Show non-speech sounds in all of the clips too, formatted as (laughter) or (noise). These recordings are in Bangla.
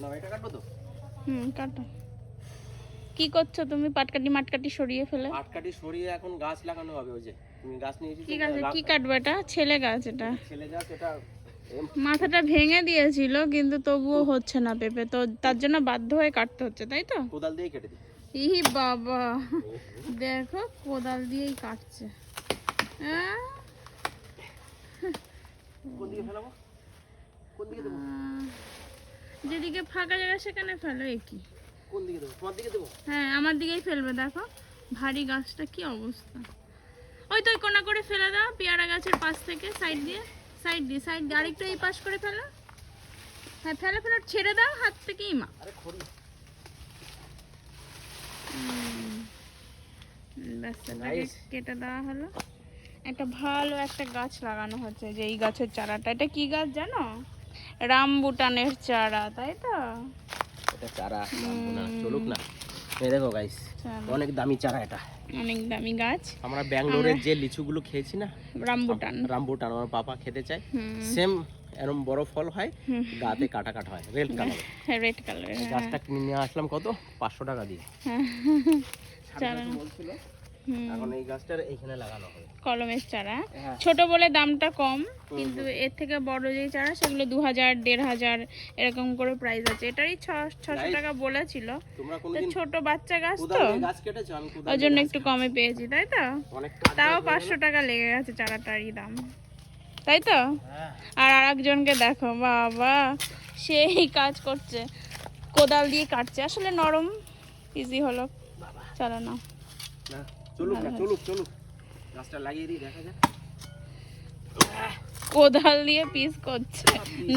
না এটা কাটবো তো? হুম কাটো। কি করছ? তুমি পাটকাটি মাটকাটি সরিয়ে ফেলে। আটকাটি সরিয়ে এখন গাছ লাগানো হবে ওই যে। তুমি গাছ নিয়ে এসেছ কি গাছ কি কাটবে এটা? ছেলে গাছ এটা। ছেলে গাছ এটা মাথাটা ভেঙে দিয়েছিল কিন্তু তবুও হচ্ছে না পেঁপে। তো তার জন্য বাধ্য হয়ে কাটতে হচ্ছে তাই তো? কোদাল দিয়ে কেটে দিই। ই বাবা দেখো কোদাল দিয়েই কাটছে। কোন দিকে ফেলাবো? কোন দিকে দেবো? যেদিকে ফাঁকা জায়গা সেখানে ফেলো এ কি কোন দিকে দেবো? তোমার দিকে দেবো? হ্যাঁ আমার দিকেই ফেলবে দেখো। ভারী গাছটা কি অবস্থা। ওই তো কোনা করে ফেলে দাও পেয়ারা গাছের পাশ থেকে সাইড দিয়ে সাইড দিয়ে সাইড দিয়ে। আরেকটু এই পাশ করে ফেলো। হ্যাঁ ফেলে ফেলে ছেড়ে দাও হাত থেকেই মা। আরে খড়ি. কেটে দেওয়া হলো। একটা ভালো একটা গাছ লাগানো হচ্ছে যে এই গাছের চারাটা। এটা কি গাছ জানো? রামবুটানের চারা তাই তো? এটা চারা চলুক না। এই দেখো গাইস অনেক দামি চারা এটা। অনেক দামি গাছ। আমরা ব্যাঙ্গালোরের যে লিচুগুলো খেয়েছি না রামবুটান। রামবুটান আমার পাপা খেতে চায়। সেম এরকম বড় ফল হয়। গাতে কাটা কাটা হয় রেড কালার রেড কালারের গাছটা কিনে নিয়ে আসলাম কত? পাঁচশো টাকা দিয়ে। বলছিল। হুম, এখন এই গাছটার এইখানে লাগানো হবে। কলমের চারা। হ্যাঁ। ছোট বলে দামটা কম কিন্তু এর থেকে বড় যে চারা সেগুলো দু হাজার দেড় হাজার এরকম করে প্রাইস আছে। এটারই ছশো টাকা বলেছিল। ছোট বাচ্চা গাছ তো? ওই জন্য একটু কমে পেয়েছি তাই তো? তাও পাঁচশো টাকা লেগে গেছে চারাটারই দাম। তাই তো? হ্যাঁ আর আরেকজনকে দেখো বাবা সেই কাজ করছে। কোদাল দিয়ে কাটছে। আসলে নরম ইজি হলো। চালানো না। চলুক না চলুক চলুক। গাছটা লাগিয়ে দিই দেখা যাক। কোদাল দিয়ে পিস করছে।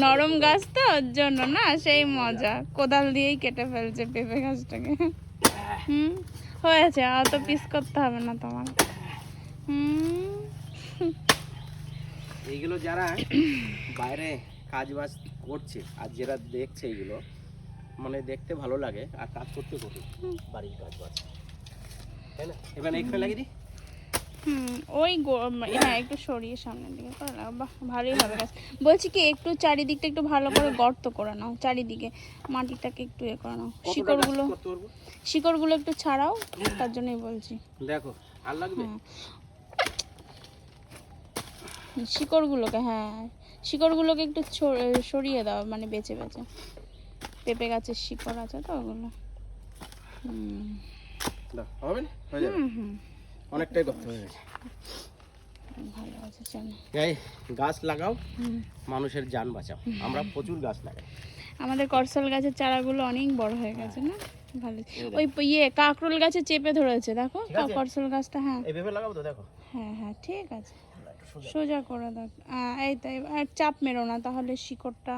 নরম গাছ তো ওর জন্য না সেই মজা। কোদাল দিয়েই কেটে ফেলছে পেঁপে গাছটাকে। হুম? হয়েছে অত পিস করতে হবে না তোমার। হুম? এইগুলো যারা বাইরে কাজ বাজ করছে আর যারা দেখছে এইগুলো মানে দেখতে ভালো লাগে আর কাজ করতে কঠিন বাড়ির কাজ বাজ। তাই না এবার এখানে লাগিয়ে দিই। হুম ওই হ্যাঁ একটু সরিয়ে সামনের দিকে করে বাহ ভালোই হবে গাছ। বলছি কি একটু চারিদিকটা একটু ভালো করে গর্ত করে নাও চারিদিকে। মাটিটাকে একটু এ করে নাও। শিকড়গুলো শিকড়গুলো একটু ছাড়াও তার জন্যই বলছি। দেখো আর লাগবে? হ্যাঁ। শিকড়গুলোকে হ্যাঁ। শিকড়গুলোকে একটু সরিয়ে দাও মানে বেছে বেছে। পেঁপে গাছের শিকড় আছে তো ওগুলো। হুম। দাও, হবে না? হয়ে যাবে। হুম হুম। অনেকটাই হয়ে গেছে। ভালো আছে চলো। এই গাছ লাগাও মানুষের যান বাঁচাও। আমরা প্রচুর গাছ লাগাই। আমাদের করসল গাছের চারাগুলো অনেক বড় হয়ে গেছে না? ভালো ওই ইয়ে কাকরোল গাছে চেপে ধরেছে দেখো? করসল গাছটা হ্যাঁ। এইভাবে লাগাবো তো দেখো। হ্যাঁ হ্যাঁ ঠিক আছে। সোজা। করে দাও। আহ, এই তাই আর চাপ মেরো না তাহলে শিকড়টা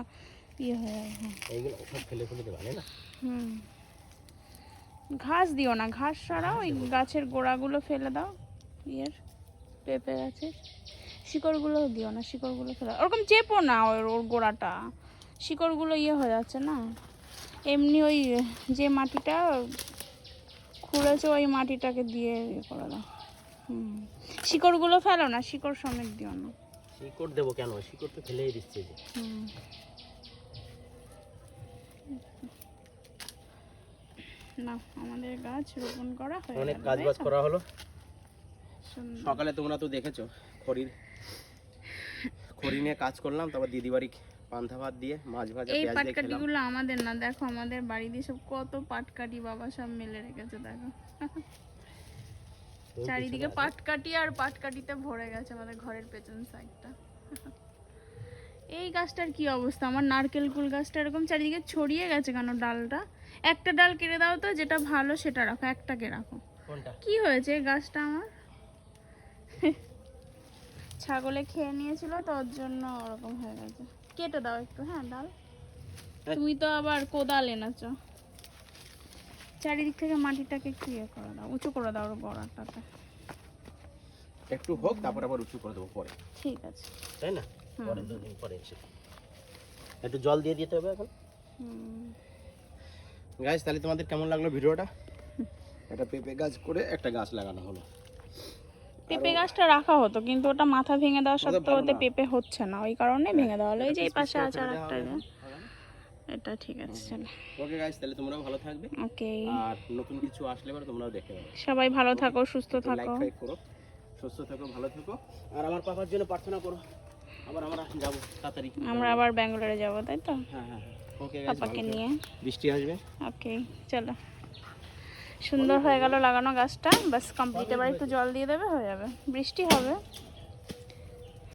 ইয়ে হয়ে যাবে হ্যাঁ। এইগুলো ফেলে ফেলে দেবা না? হুম। ঘাস দিও না ঘাস ছাড়াও ওই গাছের গোড়াগুলো ফেলে দাও ইয়ের পেঁপে গাছের। শিকড়গুলো দিও না শিকড়গুলো ফেলে ওরকম চেপো না ওর ওর গোড়াটা। শিকড়গুলো ইয়ে হয়ে যাচ্ছে না? এমনি ওই যে মাটিটা খুঁড়েছে ওই মাটিটাকে দিয়ে ইয়ে করে দাও। হুম। শিকড়গুলো ফেলো না শিকড় সমেত দিও না। শিকড় দেবো কেন? শিকড় তো ফেলেই দিচ্ছে হুম। না আমাদের গাছ রোপণ করা হয়ে অনেক কাজ বাজ করা হলো। সকালে তোমরা তো দেখেছ খড়ির খড়ি নিয়ে কাজ করলাম তারপর দিদি বাড়ি পান্থা ভাত দিয়ে মাছ ভাজা এই আমাদের না দেখো আমাদের বাড়ি দিয়ে সব কত বাবা সব মেলে রেখেছে দেখো। চারিদিকে আর ভরে গেছে আমাদের ঘরের পেছন সাইডটা। এই গাছটার কি অবস্থা? আমার নারকেল কুল গাছটা এরকম চারিদিকে ছড়িয়ে গেছে কেন ডালটা? একটা ডাল কেটে দাও তো যেটা ভালো সেটা রাখো একটাকে রাখো। কোনটা? কি হয়েছে এই গাছটা আমার? ছাগলে খেয়ে নিয়েছিল তো ওর জন্য ওরকম হয়ে গেছে। কেটে দাও একটু হ্যাঁ ডাল। তুমি তো আবার কোদাল এনেছো। চারিদিক থেকে মাটিটাকে একটু ইয়ে করে দাও উঁচু করে দাও ওর গোড়াটাতে। একটু হোক তারপর আবার উঁচু করে দেবো পরে। ঠিক আছে। তাই না? পরে দুদিন পরে এসে। একটু জল দিয়ে দিতে হবে এখন? হুম। গাছ তাহলে তোমাদের কেমন লাগল ভিডিওটা? (laughs) একটা পেঁপে গাছ করে একটা গাছ লাগানো হলো। পেঁপে গাছটা রাখা হতো কিন্তু ওটা মাথা ভেঙে দেওয়া সত্ত্বেও ওতে পেঁপে হচ্ছে না ওই কারণে ভেঙে দেওয়া হলো। এই যে এই পাশে আছে আর একটা এটা ঠিক আছে চলো। ওকে গাইস তাহলে তোমরাও ভালো থাকবে। ওকে। আর নতুন কিছু আসলে পরে তোমরাও দেখে নেবে। সবাই ভালো থাকো সুস্থ থাকো লাইক থাকো। ফাইক করো। সুস্থ থাকো ভালো থাকো। আর আমার পাপার জন্য প্রার্থনা করো। আবার আমরা যাব তাড়াতাড়ি। আমরা আবার ব্যাঙ্গালোরে যাব তাই তো? হ্যাঁ হ্যাঁ ওকে পাপাকে নিয়ে। বৃষ্টি আসবে। ওকে চলো। সুন্দর হয়ে গেল লাগানো গাছটা। বাস কমপ্লিট এবার একটু জল দিয়ে দেবে হয়ে যাবে। বৃষ্টি হবে।